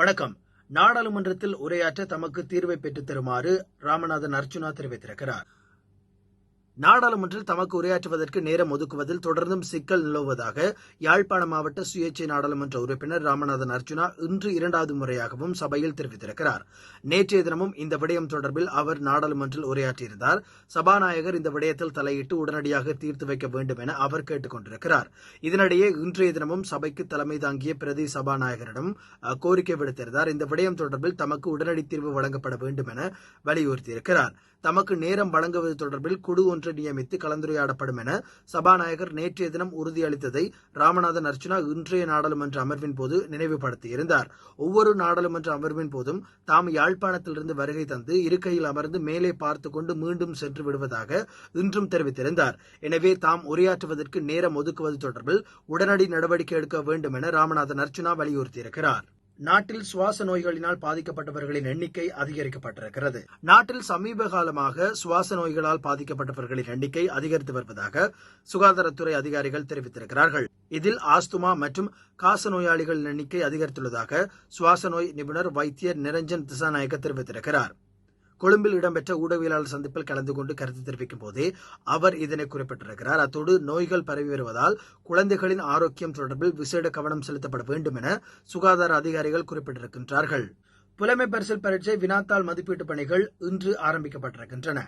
வணக்கம். நாடாளுமன்றத்தில் உரையாற்ற தமக்கு தீர்வை பெற்றுத் தருமாறு ராமநாதன் அர்ச்சுனா தெரிவித்திருக்கிறார். நாடாளுமன்றில் தமக்கு உரையாற்றுவதற்கு நேரம் ஒதுக்குவதில் தொடர்ந்தும் சிக்கல் நிலவுவதாக யாழ்ப்பாண மாவட்ட சுயேட்சை நாடாளுமன்ற உறுப்பினர் ராமநாதன் அர்ஜுனா இன்று இரண்டாவது முறையாகவும் சபையில் தெரிவித்திருக்கிறார். நேற்றைய தினமும் இந்த விடயம் தொடர்பில் அவர் நாடாளுமன்றில் உரையாற்றியிருந்தார். சபாநாயகர் இந்த விடயத்தில் தலையிட்டு உடனடியாக தீர்த்து வைக்க வேண்டும் என அவர் கேட்டுக் கொண்டிருக்கிறார். இதனிடையே இன்றைய தினமும் சபைக்கு தலைமை தாங்கிய பிரதி சபாநாயகரிடம் கோரிக்கை விடுத்திருந்தார். இந்த விடயம் தொடர்பில் தமக்கு உடனடி தீர்வு வழங்கப்பட வேண்டும் என வலியுறுத்தியிருக்கிறார். தமக்கு நேரம் வழங்குவது தொடர்பில் குழு ஒன்று நியமித்து கலந்துரையாடப்படும் என சபாநாயகர் நேற்றைய தினம் உறுதியளித்ததை ராமநாதன் அர்ச்சுனா இன்றைய நாடாளுமன்ற அமர்வின் போது நினைவுபடுத்தியிருந்தார். ஒவ்வொரு நாடாளுமன்ற அமர்வின் போதும் தாம் யாழ்ப்பாணத்திலிருந்து வருகை தந்து இருக்கையில் அமர்ந்து மேலே பார்த்துக் கொண்டு மீண்டும் சென்று விடுவதாக இன்றும் தெரிவித்திருந்தார். எனவே தாம் உரையாற்றுவதற்கு நேரம் ஒதுக்குவது தொடர்பில் உடனடி நடவடிக்கை எடுக்க வேண்டும் என ராமநாதன் அர்ச்சுனா வலியுறுத்தியிருக்கிறார். நாட்டில் சுவாச நோய்களினால் பாதிக்கப்பட்டவர்களின் எண்ணிக்கை அதிகரிக்கப்பட்டிருக்கிறது. நாட்டில் சமீப காலமாக சுவாச நோய்களால் பாதிக்கப்பட்டவர்களின் எண்ணிக்கை அதிகரித்து வருவதாக சுகாதாரத்துறை அதிகாரிகள் தெரிவித்திருக்கிறார்கள். இதில் ஆஸ்துமா மற்றும் காச நோயாளிகளின் எண்ணிக்கை அதிகரித்துள்ளதாக சுவாச நோய் நிபுணர் வைத்தியர் நிரஞ்சன் திசாநாயக்க தெரிவித்திருக்கிறார். கொழும்பில் இடம்பெற்ற ஊடகவியலாளர் சந்திப்பில் கலந்து கொண்டு கருத்து தெரிவிக்கும் போதே அவர் இதனை குறிப்பிட்டிருக்கிறார். அத்தோடு நோய்கள் பரவி வருவதால் குழந்தைகளின் ஆரோக்கியம் தொடர்பில் விசேட கவனம் செலுத்தப்பட வேண்டும் என சுகாதார அதிகாரிகள் குறிப்பிட்டிருக்கின்றார்கள். புலமை பரிசில் பரீட்சை வினாத்தாள் மதிப்பீட்டு பணிகள் இன்று ஆரம்பிக்கப்பட்டிருக்கின்றன.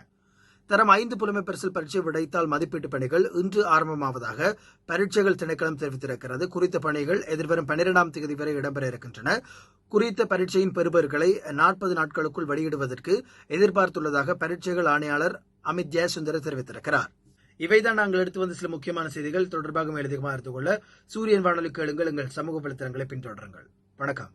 தரம் ஐந்து புலமை பரிசில் பரீட்சை விடைத்தாள் மதிப்பீட்டு பணிகள் இன்று ஆரம்பமாவதாக பரீட்சைகள் திணைக்களம் தெரிவித்திருக்கிறது. குறித்த பணிகள் எதிர்வரும் பன்னிரெண்டாம் தேதி வரை இடம்பெற இருக்கின்றன. குறித்த பரீட்சையின் பெறுபர்களை நாற்பது நாட்களுக்குள் வெளியிடுவதற்கு எதிர்பார்த்துள்ளதாக பரீட்சைகள் ஆணையாளர் அமித் ஜெயசுந்தர தெரிவித்திருக்கிறார். இவைதான் நாங்கள் எடுத்து வந்த சில முக்கியமான செய்திகள். தொடர்பாக மேலதிகமாக அறிந்து கொள்ள சூரியன் வானொலி கேளுங்கள். எங்கள் சமூக வலைத்தளங்களை பின்தொடருங்கள். வணக்கம்.